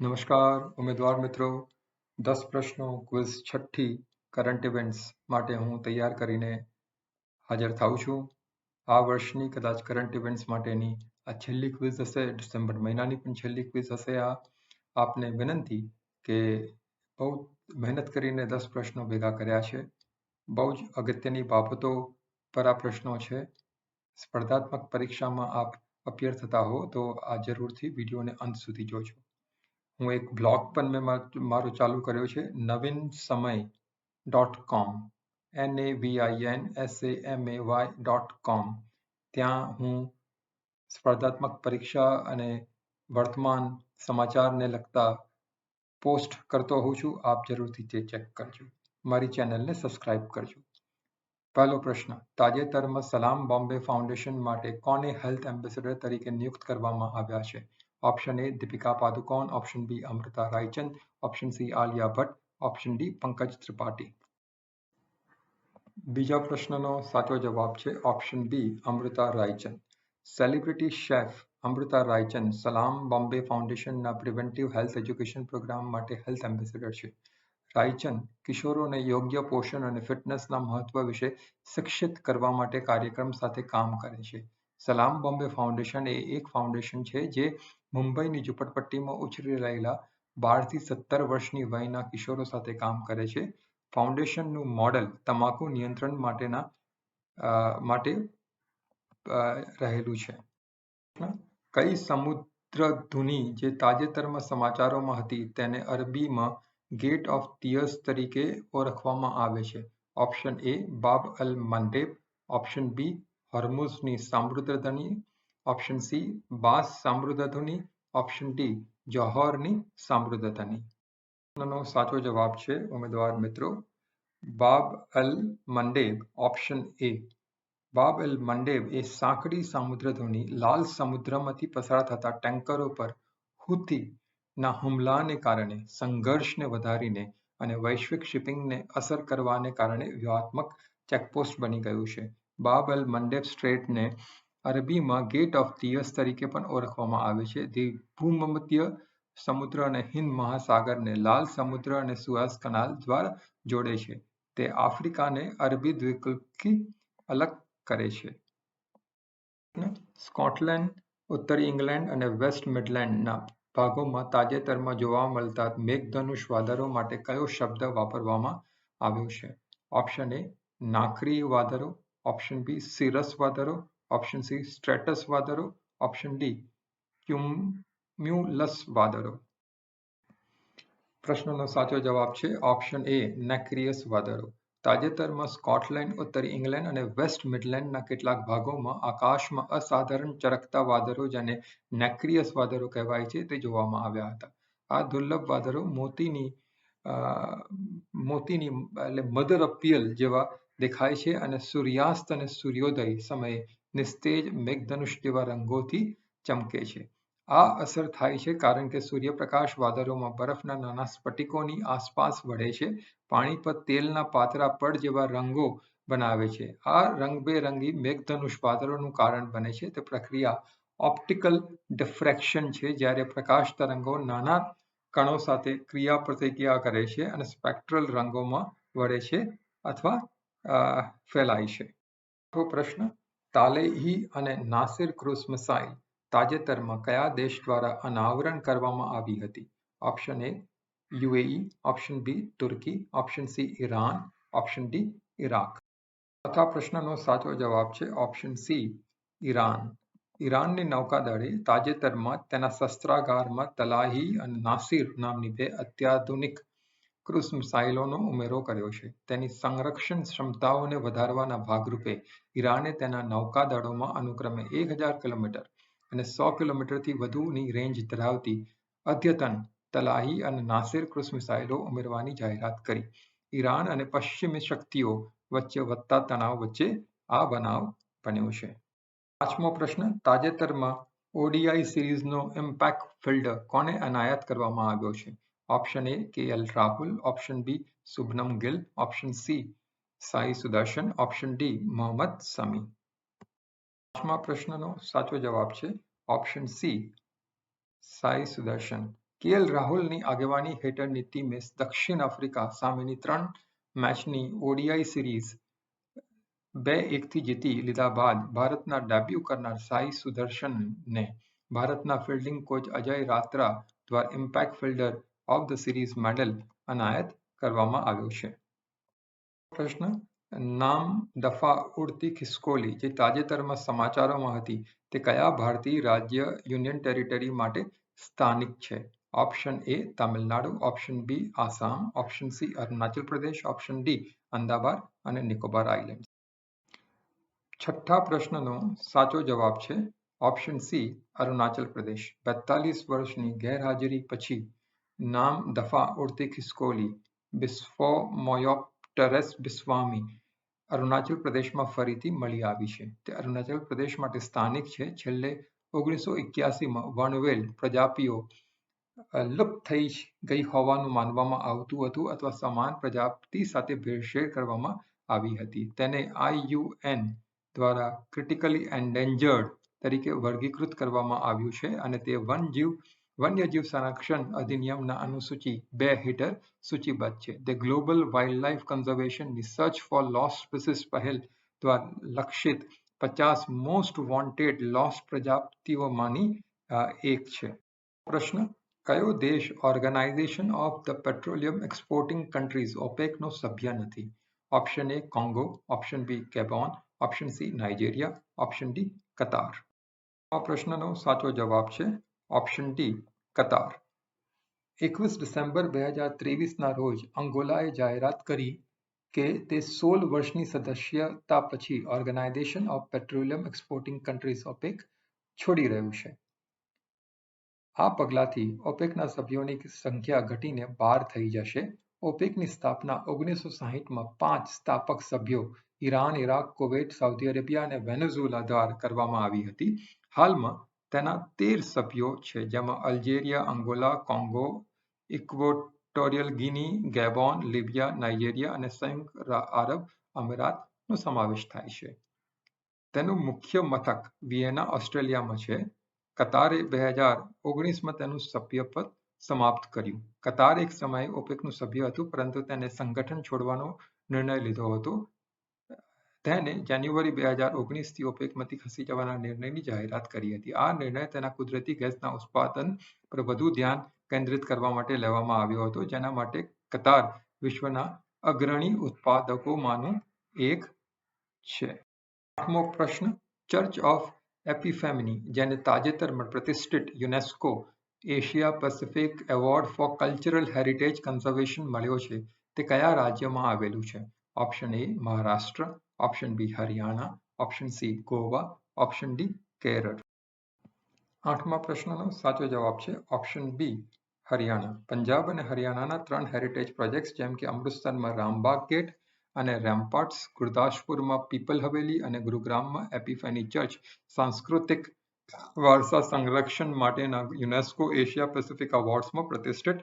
નમસ્કાર, ઉમેદવાર મિત્રો. દસ પ્રશ્નો ક્વિઝ છઠ્ઠી કરંટ ઇવેન્ટ્સ માટે હું તૈયાર કરીને હાજર થાઉં છું. આ વર્ષની કદાચ કરંટ ઇવેન્ટ્સ માટેની આ છેલ્લી ક્વિઝ હશે, ડિસેમ્બર મહિનાની પણ છેલ્લી ક્વિઝ હશે આ. આપને વિનંતી કે બહુ મહેનત કરીને દસ પ્રશ્નો ભેગા કર્યા છે. બહુ જ અગત્યની બાબતો પર આ પ્રશ્નો છે. સ્પર્ધાત્મક પરીક્ષામાં આપ અપિયર થતા હો તો આ જરૂરથી વિડીયોને અંત સુધી જોજો. હું એક બ્લોગ પણ મેં મારો ચાલુ કર્યો છે Navin Samay dot com N A V I N S A M A Y dot com ત્યાં હું સ્પર્ધાત્મક પરીક્ષા અને વર્તમાન સમાચારને લગતા પોસ્ટ કરતો હોઉં છું. આપ જરૂરથી તે ચેક કરજો. મારી ચેનલને સબસ્ક્રાઇબ કરજો. પહેલો પ્રશ્ન, તાજેતરમાં સલામ બોમ્બે ફાઉન્ડેશન માટે કોને હેલ્થ એમ્બેસેડર તરીકે નિયુક્ત કરવામાં આવ્યા છે? Option A Deepika Padukone option B Amrita Raichand option C Alia Bhatt option D Pankaj Tripathi બીજા પ્રશ્નનો સાચો જવાબ છે option B Amrita Raichand celebrity chef Amrita Raichand Salaam Bombay ફાઉન્ડેશનના પ્રિવેન્ટિવ હેલ્થ એજ્યુકેશન પ્રોગ્રામ માટે હેલ્થ એમ્બેસેડર છે. રાયચંદ કિશોરોને યોગ્ય પોષણ અને ફિટનેસના મહત્વ વિશે શિક્ષિત કરવા માટે કાર્યક્રમ સાથે કામ કરે છે. સલામ બોમ્બે ફાઉન્ડેશન એ એક ફાઉન્ડેશન છે જે મુંબઈની ઝુંપડપટ્ટીમાં ઉછરી રહેલા બારથી સત્તર વર્ષની વયના કિશોરો સાથે કામ કરે છે. ફાઉન્ડેશનનું મોડલ તમાકુ નિયંત્રણ માટેના માટે રહેલું છે. કઈ સમુદ્ર ધુની જે તાજેતરમાં સમાચારોમાં હતી તેને અરબીમાં ગેટ ઓફ ટીયર્સ તરીકે ઓળખવામાં આવે છે. Option A Bab al Mandeb, option B હર્મુઝની સામૃદ્ધધ્વનિ ઓપ્શન સી બાસ સામૃદ્ધધ્વનિ ઓપ્શન ડી જોહોરની સામૃદ્ધધ્વનિ નો સાચો જવાબ છે, ઉમેદવાર મિત્રો. બાબ અલ મંડેબ ઓપ્શન એ બાબ અલ મંડેબ એ સાંકડી સામુદ્રધ્વનિ લાલ સમુદ્રમાંથી પસાર થતા ટેન્કરો પર હુથી ના હુમલાને કારણે સંઘર્ષને વધારીને અને વૈશ્વિક શિપિંગને અસર કરવાને કારણે વ્યૂહાત્મક ચેકપોસ્ટ બની ગયું છે. બાબ અલ મંડેબ સ્ટ્રેટને અરબીમાં ગેટ ઓફ તિયસ તરીકે પણ ઓળખવામાં આવે છે. તે ભૂમધ્ય સમુદ્ર અને હિન્દ મહાસાગરને લાલ સમુદ્ર અને સુઆઝ કનાલ દ્વારા જોડે છે. તે આફ્રિકાને અરબી દ્વીપકલ્પથી અલગ કરે છે. સ્કોટલેન્ડ, ઉત્તરી ઇંગ્લેન્ડ અને વેસ્ટ મિડલેન્ડના ભાગોમાં તાજેતરમાં જોવા મળતા મેઘધનુષ વાદળો માટે કયો શબ્દ વાપરવામાં આવ્યો છે? ઓપ્શન એ, નાખરી વાદળો ઓપ્શન બી સિરસ વાદળો ઓપ્શન સી સ્ટ્રેટસ વાદળો ઓપ્શન ડી ક્યુમ્યુલસ વાદળો પ્રશ્નનો સાચો જવાબ છે ઓપ્શન એ નેક્રિયસ વાદળો તાજેતરમાં સ્કોટલેન્ડ, ઉત્તરી ઇંગ્લેન્ડ અને વેસ્ટ મિડલેન્ડના કેટલાક ભાગોમાં આકાશમાં અસાધારણ ચરકતા વાદળો જેને નેક્રિયસ વાદળો કહેવાય છે તે જોવામાં આવ્યા હતા. આ દુર્લભ વાદળો મોતીની મોતીની, એટલે મધર અપિયલ જેવા દેખાય છે અને સૂર્યાસ્ત અને સૂર્યોદય સમયે નિસ્તેજ મેઘધનુષ જેવા રંગોથી ચમકે છે. આ અસર થાય છે કારણ કે સૂર્યપ્રકાશ વાદળોમાં બરફના નાના સ્ફટિકોની આસપાસ વળે છે. પાણી પર તેલના પાતળા પડ જેવા રંગો બનાવે છે. આ રંગબેરંગી મેઘધનુષ વાદળોનું કારણ બને છે. તે પ્રક્રિયા ઓપ્ટિકલ ડિફ્રેક્શન છે, જ્યારે પ્રકાશ તરંગો નાના કણો સાથે ક્રિયા પ્રતિક્રિયા કરે છે અને સ્પેક્ટ્રલ રંગોમાં વળે છે અથવા ફેલાય છે. પ્રશ્ન, તાલેહી અને નાસિર ક્રુઝ મિસાઇલ તાજેતરમાં કયા દેશ દ્વારા અનાવરણ કરવામાં આવી હતી? Option A, UAE, option B, Turkey, option C, Iran, option D Iraq ચોથા પ્રશ્નનો સાચો જવાબ છે ઓપ્શન સી, ઈરાન. ઈરાનની નૌકાદળે તાજેતરમાં તેના શસ્ત્રાગારમાં તલાહી અને નાસિર નામની બે અત્યાધુનિક ક્રુઝ મિસાઇલોનો ઉમેરો કર્યો છે. તેની સંરક્ષણ ક્ષમતાઓને વધારવાના ભાગરૂપે ઈરાને તેના નૌકાદળોમાં અનુક્રમે એક હજાર કિલોમીટર અને સો કિલોમીટરથી વધુની રેન્જ ધરાવતી અદ્યતન તલાહી અને નાસિર ક્રુઝ મિસાઇલો ઉમેરવાની જાહેરાત કરી. ઈરાન અને પશ્ચિમી શક્તિઓ વચ્ચે વધતા તણાવ વચ્ચે આ બનાવ બન્યો છે. પાંચમો પ્રશ્ન, તાજેતરમાં ઓડીઆઈ સિરીઝનો ઇમ્પેક્ટ ફિલ્ડર કોને અનાયત કરવામાં આવ્યો છે? A K L Rahul option B Shubman Gill option C Sai Sudharsan option D Mohammed Shami પાંચમા પ્રશ્નનો સાચો જવાબ છે option C Sai Sudharsan KL રાહુલની આગેવાની હેઠળની ટીમે દક્ષિણ આફ્રિકા સામેની ત્રણ મેચની ઓડીઆઈ સિરીઝ બે એકથી જીતી લીધા બાદ ભારતના ડેબ્યુ કરનાર સાઈ સુદર્શનને ભારતના ફિલ્ડિંગ કોચ અજય રાત્રા દ્વારા impact fielder of the series medal અનાયત કરવામાં આવ્યો છે પ્રશ્ન નામ દફા ઉડતી ખિસકોલી જે તાજેતરમાં સમાચારોમાં હતી તે કયા ભારતીય રાજ્ય યુનિયન ટેરિટરી માટે સ્થાનિક છે option A Tamil Nadu option B Assam option C Arunachal Pradesh option D અંદાબાર અને નિકોબાર આઇલેન્ડ છઠ્ઠા પ્રશ્નનો સાચો જવાબ છે ઓપ્શન સી અરુણાચલ પ્રદેશ બેતાલીસ વર્ષની ગેરહાજરી પછી નામ દફા ઉડતી ખિસકોલી બિસ્ફોમોયોપ્ટરસ બિસ્વામી અરુણાચલ પ્રદેશમાં ફરીથી મળી આવી છે તે અરુણાચલ પ્રદેશ માટે સ્થાનિક છે છેલ્લે ઓગણીસો એક્યાસીમાં વણવેલ પ્રજાતિઓ લુપ્ત થઈ ગઈ હોવાનું માનવામાં આવતું હતું અથવા સમાન પ્રજાતિ સાથે ભેળસેળ કરવામાં આવી હતી તેને આઈયુએન દ્વારા ક્રિટિકલી એન્ડેન્જર્ડ તરીકે વર્ગીકૃત કરવામાં આવ્યું છે અને તે વનજીવ વન્યજીવ સંરક્ષણ અધિનિયમના અનુસૂચિ બે હેઠળ સૂચિબદ્ધ છે. તે ગ્લોબલ વાઇલ્ડલાઇફ કન્ઝર્વેશનની સર્ચ ફોર લોસ્ટ સ્પીસીસ પહેલ દ્વારા લક્ષિત પચાસ મોસ્ટ વોન્ટેડ લોસ્ટ પ્રજાતિઓમાંની એક છે. પ્રશ્ન, કયો દેશ organization of the petroleum exporting countries ઓપેકનો સભ્ય નથી? Option A Congo option B Gabon option C Nigeria option D Qatar આ પ્રશ્નનો સાચો જવાબ છે ઓપ્શન ડી કતાર એકવીસ ડિસેમ્બર બે હજાર ત્રેવીસના રોજ અંગોલાએ જાહેરાત કરી કે તે સોળ વર્ષની સદસ્યતા પછી organization of petroleum exporting countries OPEC છોડી રહ્યું છે. આ પગલાંથી ઓપેકના સભ્યોની સંખ્યા ઘટીને બાર થઈ જશે. ઓપેકની સ્થાપના ઓગણીસો સાહીઠમાં પાંચ સ્થાપક સભ્યો Iran, Iraq, Kuwait, Saudi Arabia અને વેનેઝુએલા દ્વારા કરવામાં આવી હતી. હાલમાં તેના તેર સભ્યો છે, જેમાં Algeria, Angola, Congo, Equatorial Guinea, Gabon, Libya, Nigeria અને સંયુક્ત આરબ અમીરાતનો સમાવેશ થાય છે. તેનું મુખ્ય મથક વિયેના, ઓસ્ટ્રેલિયામાં છે. કતારે બે હજાર ઓગણીસમાં તેનું સભ્યપદ સમાપ્ત કર્યું. કતાર એક સમયે ઓપેકનું સભ્ય હતું, પરંતુ તેને સંગઠન છોડવાનો નિર્ણય લીધો હતો. તેને જાન્યુઆરી બે હજાર ઓગણીસથી ઓપેકમાંથી ખસી જવાના નિર્ણયની જાહેરાત કરી હતી. આ નિર્ણય તેના કુદરતી ગેસના ઉત્પાદન પર વધુ ધ્યાન કેન્દ્રિત કરવા માટે લેવામાં આવ્યો હતો જેના માટે કતાર વિશ્વના અગ્રણી ઉત્પાદકોમાંનું એક છે. આઠમો પ્રશ્ન ચર્ચ ઓફ એપિફેમિની જેને તાજેતરમાં પ્રતિષ્ઠિત UNESCO Asia Pacific award for cultural heritage conservation મળ્યો છે તે કયા રાજ્યમાં આવેલું છે? Option A Maharashtra. Option B Haryana option C Goa option D Kerala આઠમા પ્રશ્નનો સાચો જવાબ છે. ઓપ્શન બી હરિયાણા પંજાબ અને હરિયાણાના ત્રણ હેરિટેજ પ્રોજેક્ટ્સ જેમ કે અમૃતસરમાં રામબાગ ગેટ અને રેમ્પાર્ટ્સ ગુરદાસપુરમાં પીપલ હવેલી અને ગુરુગ્રામમાં એપિફેની ચર્ચ સાંસ્કૃતિક વારસા સંરક્ષણ માટેના યુનેસ્કો એશિયા પેસિફિક એવોર્ડ્સમાં પ્રતિષ્ઠિત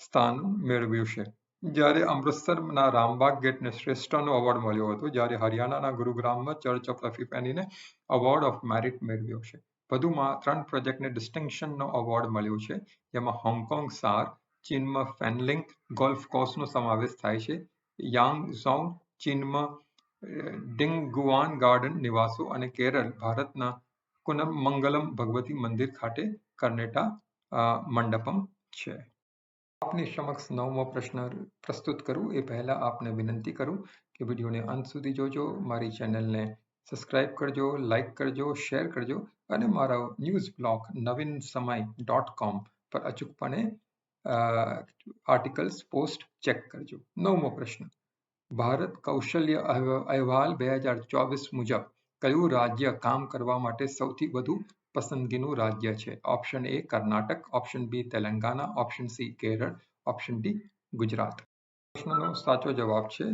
સ્થાન મેળવ્યું છે. જ્યારે અમૃતસરના રામબાગ ગેટને શ્રેષ્ઠનો એવોર્ડ મળ્યો હતો, જ્યારે હરિયાણાના ગુરુગ્રામમાં ચર્ચ ઓફ એપિફેનીને એવોર્ડ ઓફ મેરિટ મેળવ્યો છે. વધુમાં ત્રણ પ્રોજેક્ટને ડિસ્ટિંક્શનનો એવોર્ડ મળ્યો છે, જેમાં હોંગકોંગ સાર, ચીનમાં ફેનલિંગ ગોલ્ફ કોર્સનો સમાવેશ થાય છે યાંગઝોંગ ચીનમાં ડિંગગુઆન ગાર્ડન નિવાસો અને કેરળ, ભારતના કુનમંગલમ ભગવતી મંદિર ખાતે કર્નેટા મંડપમ છે. આપની સમક્ષ નવમો પ્રશ્ન પ્રસ્તુત કરું એ પહેલા આપને વિનંતી કરું કે વિડીયોને અંત સુધી જોજો મારી ચેનલને સબસ્ક્રાઇબ કરજો લાઇક કરજો શેર કરજો અને મારો ન્યૂઝ બ્લોગ નવીન સમય ડોટ કોમ પર અચૂકપણે આર્ટિકલ્સ પોસ્ટ ચેક કરજો નવમો પ્રશ્ન ભારત કૌશલ્ય અહેવાલ બે હજાર ચોવીસ મુજબ કયું રાજ્ય કામ કરવા માટે સૌથી વધુ પસંદગીનું રાજ્ય છે. Option A Karnataka option B Telangana option C Kerala option D Gujarat પ્રશ્નનો સાચો જવાબ છે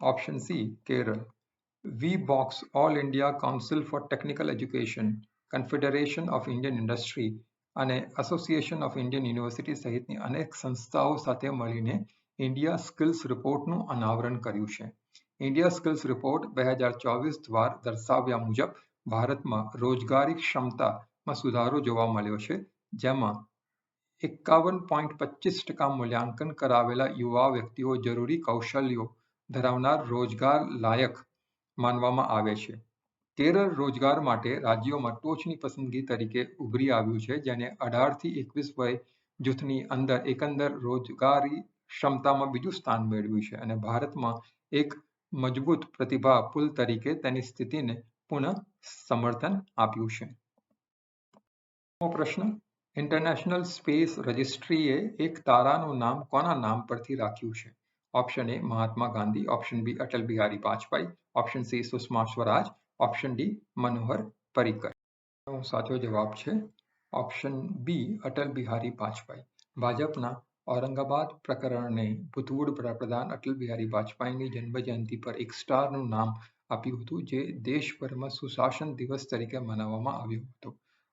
option C Kerala V box all India council for technical education confederation of Indian industry અને એસોસિએશન ઓફ ઇન્ડિયન યુનિવર્સિટી સહિતની અનેક સંસ્થાઓ સાથે મળીને ઇન્ડિયા સ્કિલ્સ રિપોર્ટનું અનાવરણ કર્યું છે. ઇન્ડિયા સ્કિલ્સ રિપોર્ટ બે હજાર ચોવીસ દ્વારા દર્શાવ્યા મુજબ ભારતમાં રોજગારી ક્ષમતામાં સુધારો જોવા મળ્યો છે. જેમાં એકાવન પોઈન્ટ પચીસ ટકા મૂલ્યાંકન કરાવેલા યુવા વ્યક્તિઓ જરૂરી કૌશલ્યો ધરાવનાર રોજગાર લાયક માનવામાં આવે છે. કેરળ રોજગાર માટે રાજ્યોમાં ટોચની પસંદગી તરીકે ઉભરી આવ્યું છે, જેને અઢારથી એકવીસ વય જૂથની અંદર એકંદર રોજગારી ક્ષમતામાં બીજું સ્થાન મેળવ્યું છે અને ભારતમાં એક મજબૂત પ્રતિભા પુલ તરીકે તેની સ્થિતિને પુનઃ સમર્થન આપ્યું છે. પ્રશ્ન ઇન્ટરનેશનલ સ્પેસ રજિસ્ટ્રીએ એક તારાનું નામ કોના નામ પરથી રાખ્યું છે? Option A Mahatma Gandhi. Option B Atal Bihari Vajpayee. Option C Sushma Swaraj. Option D Manohar Parrikar. સાચો જવાબ છે ઓપ્શન બી અટલ બિહારી વાજપેયી. ભાજપના ઔરંગાબાદ પ્રકરણને ભૂતપૂર્વ વડાપ્રધાન અટલ બિહારી વાજપેયીની જન્મજયંતિ પર એક સ્ટારનું નામ આપ્યું હતું, જે દેશભરમાં સુશાસન દિવસ તરીકે મનાવવામાં આવ્યો હતો.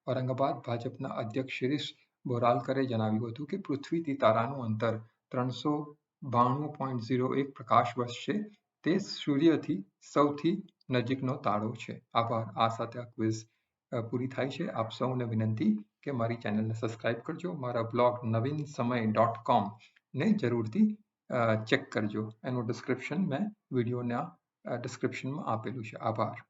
ઔરંગાબાદ ભાજપના અધ્યક્ષ શિરીષ બોરાલકરે જણાવ્યું હતું કે પૃથ્વીથી તારાનું અંતર ત્રણસો બાણું પોઈન્ટ ઝીરો એક પ્રકાશ વર્ષ છે. તે સૂર્યથી સૌથી નજીકનો તારો છે. આભાર. આ સાથે આ ક્વિઝ પૂરી થાય છે. આપ સૌને વિનંતી કે મારી ચેનલને સબસ્ક્રાઇબ કરજો. મારા બ્લોગ નવીન સમય ડોટ કોમ ને જરૂરથી ચેક કરજો. એનું ડિસ્ક્રિપ્શન મેં વિડીયોના ડિસ્ક્રિપ્શનમાં આપેલું છે. આભાર.